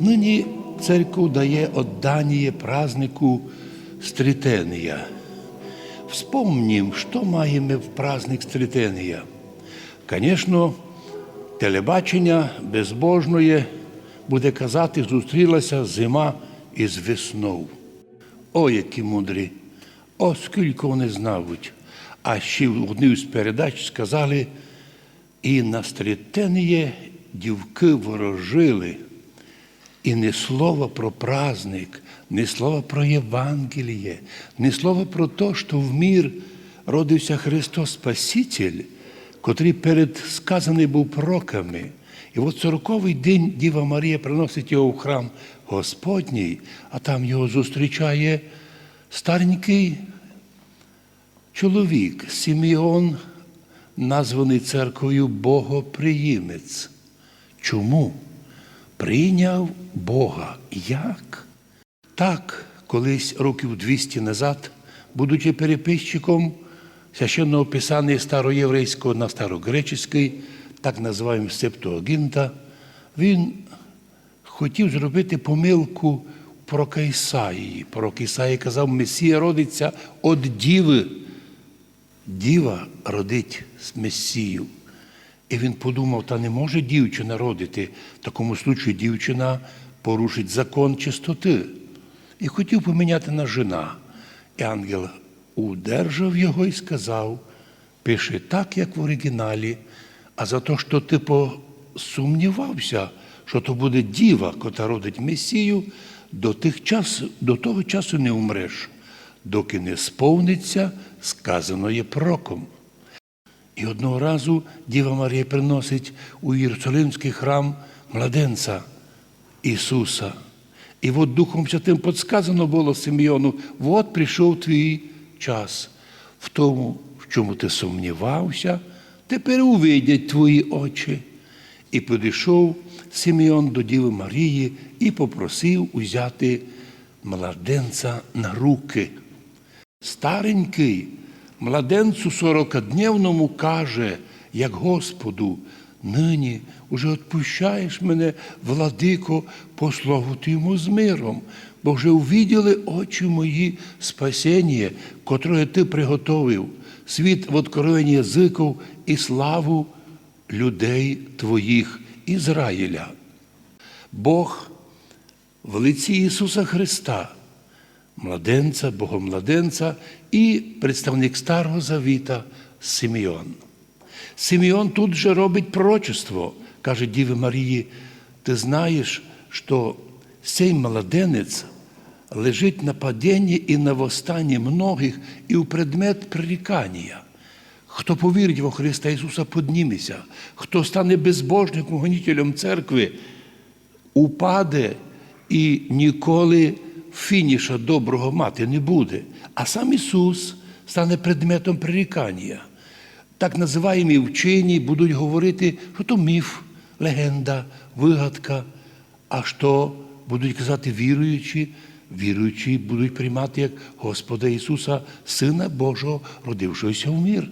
Нині церква дає отдання празднику Стрітенія. Вспомнім, що маємо в праздник Стрітенія. Звісно, телебачення безбожної буде казати, зустрілася зима із весною. О, які мудрі! О, скільки вони знають. А ще в одній з передач сказали, і на стрітеніє дівки ворожили. І ні слова про праздник, ні слова про Євангеліє, ні слова про те, що в мір родився Христос Спаситель, котрий передсказаний був пророками. І от сороковий день Діва Марія приносить його в храм Господній, а там його зустрічає старенький чоловік Сімеон, названий церквою Богоприємець. Чому? Прийняв Бога. Як? Так, колись років 200 назад, будучи переписчиком священного писання староєврейського на старогреческий, так називаємо Септуагінта, він хотів зробити помилку про Кайсаї. Про Ісаї казав, Месія родиться від діви. Діва родить Месію. І він подумав, та не може дівчина родити. В такому случаю дівчина порушить закон чистоти. І хотів поміняти на жена. І ангел удержав його і сказав: пиши так, як в оригіналі, а за те, що ти посумнівався, що то буде діва, котра родить Месію, до, тих час, до того часу не умреш, доки не сповниться сказаноє проком. І одного разу Діва Марія приносить у Єрусалимський храм младенця Ісуса. І от Духом Святим подсказано було Симеону, от прийшов твій час. В тому, в чому ти сумнівався, тепер увидять твої очі. І підійшов Симеон до Діви Марії і попросив узяти младенця на руки. Старенький младенцю сорокадневному каже, як Господу, нині уже відпущаєш мене, владико, по слову Твоєму з миром, бо вже увіділи очі мої спасіння, котре ти приготовив, світ в откровенні язиків і славу людей Твоїх, Ізраїля. Бог в лиці Ісуса Христа младенця, богомладенця і представник Старого Завіта Симеон. Симеон тут же робить пророчество, каже Діві Марії, ти знаєш, що цей младенець лежить на падінні і на восстанні многих і у предмет прирікання. Хто повірить во Христа Ісуса, підніметься, хто стане безбожником, гонітелем церкви, упаде і ніколи фініша доброго мати не буде. А сам Ісус стане предметом прирікання. Так називаємо вчені будуть говорити, що то міф, легенда, вигадка. А що будуть казати віруючі, віруючі будуть приймати як Господа Ісуса, Сина Божого, родившогося в мир.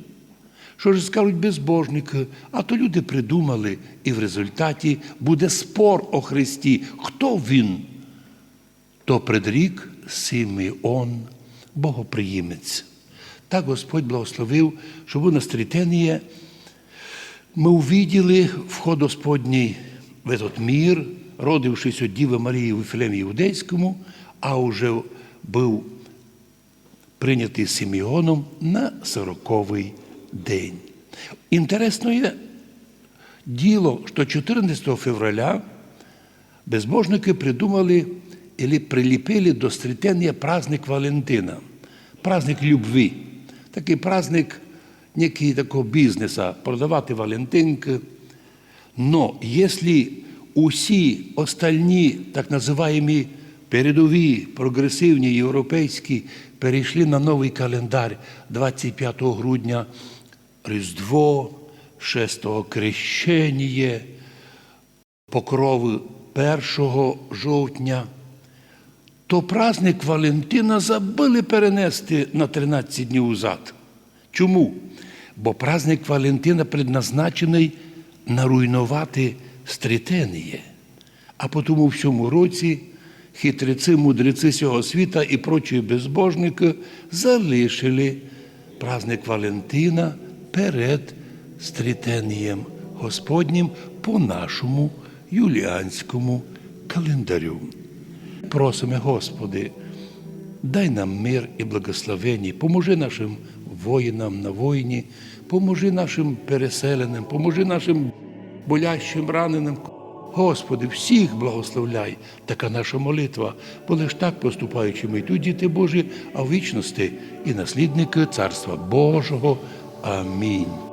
Що ж скажуть безбожники, а то люди придумали, і в результаті буде спор о Христі. Хто він? То предрік Симеон, богоприємець. Так Господь благословив, щоб у настрітеніє ми увиділи вход Господній в этот мір, родившись від Діви Марії в Вифлемі Іудейському, а вже був прийнятий Симеоном на сороковий день. Інтересно є діло, що 14 февраля безбожники придумали или приліпили до стрітення праздник Валентина, праздник любви. Такий праздник некий такого бізнеса, продавати Валентинки. Но якщо усі остальні так називаємо передові, прогресивні європейські перейшли на новий календар 25 грудня Різдво, 6 Крещення, покрови 1 жовтня, то праздник Валентина забили перенести на 13 днів назад. Чому? Бо праздник Валентина предназначений наруйнувати стрітеніє. А тому всьому році хитреці, мудреці цього світа і прочі безбожники залишили праздник Валентина перед стрітенням Господнім по нашому юліанському календарю. Просимо, Господи, дай нам мир і благословення, поможи нашим воїнам на війні, поможи нашим переселеним, поможи нашим болящим, раненим. Господи, всіх благословляй, така наша молитва, бо лиш так поступаючи ми тут, діти Божі, а в вічності і наслідники Царства Божого. Амінь.